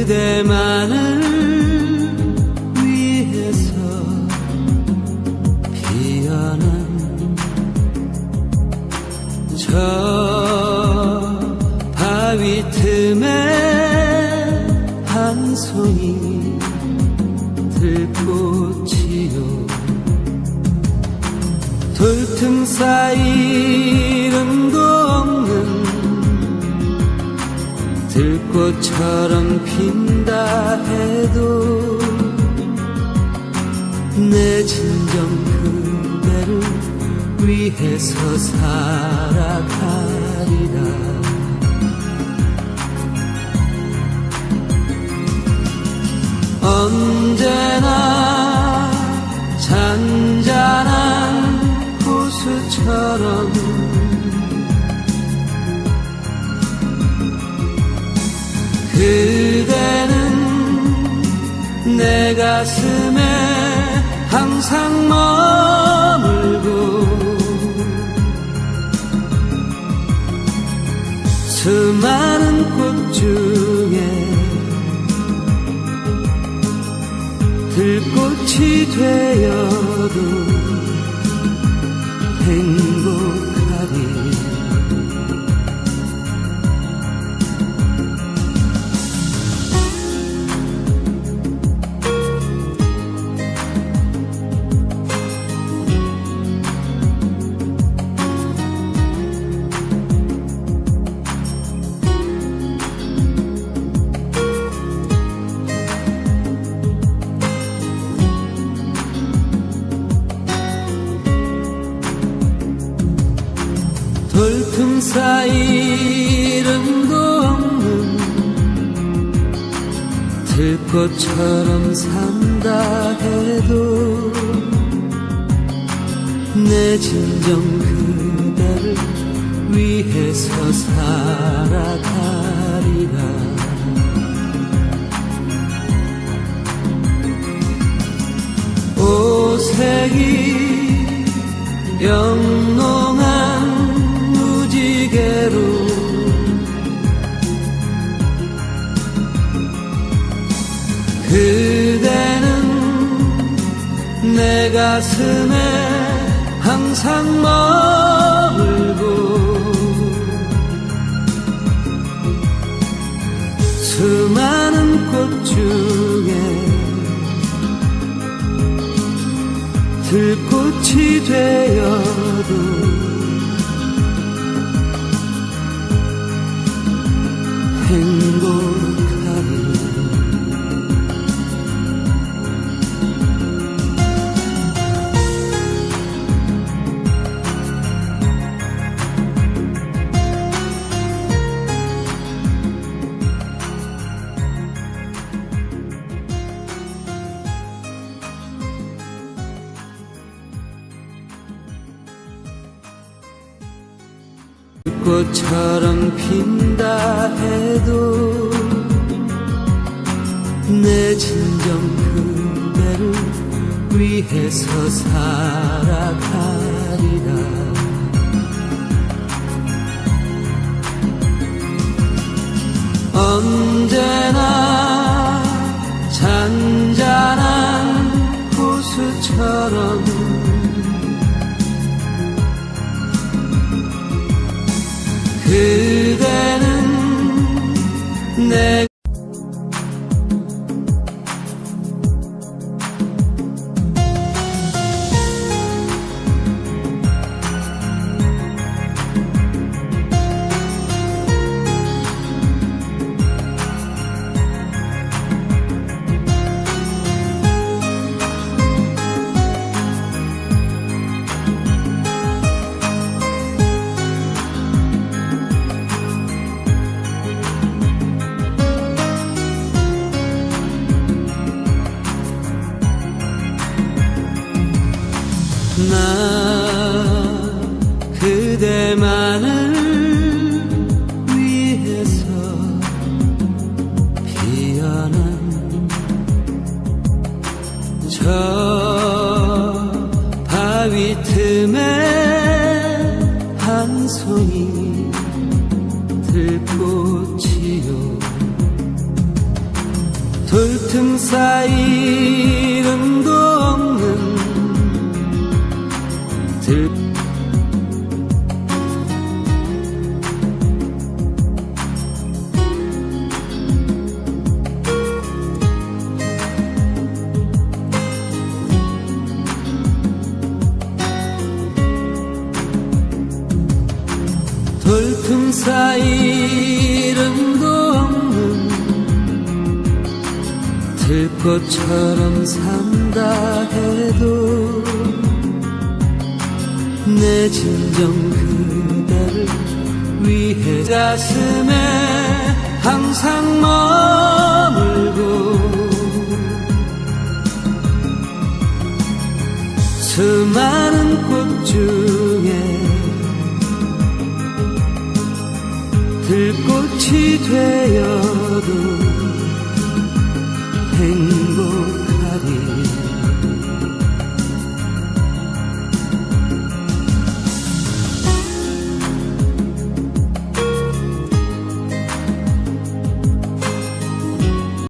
그대만을 위해서 피어난 저 바위 틈에 한 송이 들꽃이요. 돌틈 사이는 꽃처럼 핀다 해도 내 진정 그대를 위해서 살아가리라. 언제나 잔잔한 호수처럼 들꽃이 되어도 사이 이름도 없는 들꽃처럼 산다 해도 내 진정 그대를 위해서 살아가리라. 오색이 영롱 내 가슴에 항상 머물고 수많은 꽃 중에 들꽃이 되어도 꽃처럼 핀다 해도 내 진정 그대를 위해서 살아가리라. 언제나 잔잔한 호수처럼 그 나 그대만을 위해서 피어난 저 바위 틈에 한 송이 들꽃이요 돌틈 사이 사이 이름도 없는 들꽃처럼 산다 해도 내 진정 그대를 위해 가슴에 항상 머물고 수많은 꽃 중에 들꽃이 되어도 행